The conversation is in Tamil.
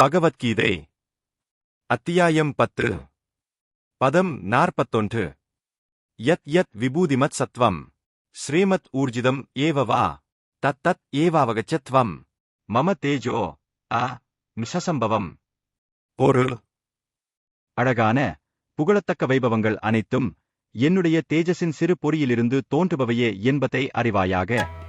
பகவத்கீதை. அத்தியாயம் பத்து. பதம் நாற்பத்தொன்று. யத் யத் விபூதிமத் சத்வம். ஸ்ரீமத் ஊர்ஜிதம் ஏவ வா. தத் தத் ஏவாவகச்சத்வம். மம தேஜோ. அ. மிஷசம்பவம். பொருள் அழகான புகழத்தக்க வைபவங்கள் அனைத்தும் என்னுடைய தேஜஸின் சிறு பொறியிலிருந்து தோன்றுபவையே என்பதை அறிவாயாக.